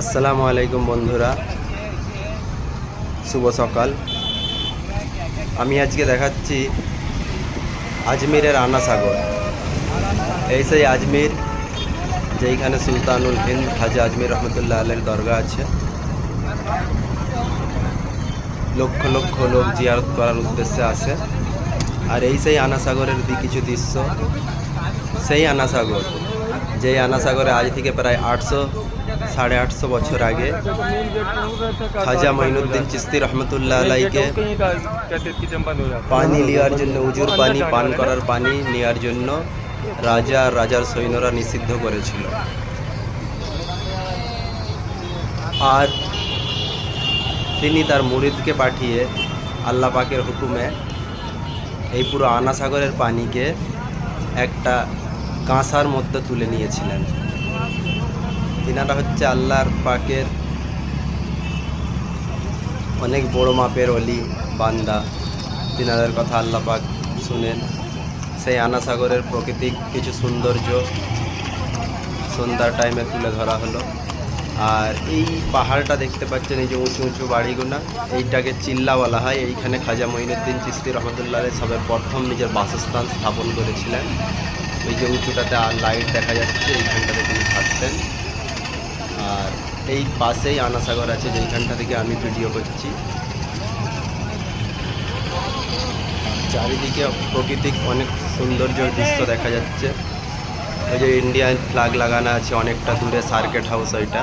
আসসালামু আলাইকুম বন্ধুরা। শুভ সকাল। আমি আজকে দেখাচ্ছি আজমিরের আনা সাগর এই সেই আজমির, যেইখানে সুলতানুল হিন্দ খাজা আজমির রহমতুল্লাহ আলের দরগা আছে। লক্ষ লক্ষ লোক জিয়ারত করার উদ্দেশ্যে আসে। আর এই সেই দি কিছু দৃশ্য। সেই আনা সাগর যেই আনা সাগরে আজ থেকে প্রায় আটশো, সাড়ে আটশো বছর আগে খাজা মঈনুদ্দিন চিস্তি রহমতুল্লাহ আলাইকে পানি নেওয়ার জন্য, উজুর পানি পান করার পানি নেওয়ার জন্য রাজা আর রাজার সৈন্যরা নিষিদ্ধ করেছিল। আর তিনি তার মুরিদকে পাঠিয়ে আল্লাহ পাকের হুকুমে এই পুরো আনা সাগরের পানিকে একটা কাঁসার মধ্যে তুলে নিয়েছিলেন। তিনারা হচ্ছে আল্লাহর পাকের অনেক বড় মাপের অলি, বান্দা। তিনাদের কথা আল্লাহ পাক শুনেন। সেই আনাসাগরের প্রকৃতিক কিছু সৌন্দর্য সন্ধ্যার টাইমে তুলে ধরা হলো। আর এই পাহাড়টা দেখতে পাচ্ছেন, এই যে উঁচু উঁচু বাড়িগুলো, এইটাকে চিল্লা বলা হয়। এইখানে খাজা মঈনুদ্দিন চিস্তি রহমতুল্লাহ সবে প্রথম নিজের বাসস্থান স্থাপন করেছিলেন। ওই যে উঁচুটাতে আর লাইট দেখা যাচ্ছে, এইখানটাতে তিনি থাকতেন। আর এই পাশেই আনাসাগর আছে, যেইখানটা থেকে আমি ভিডিও করছি। চারিদিকে প্রকৃতিক অনেক সৌন্দর্য দৃশ্য দেখা যাচ্ছে। ওই যে ইন্ডিয়ান ফ্ল্যাগ লাগানো আছে, অনেকটা দূরে সার্কেট হাউস ওইটা।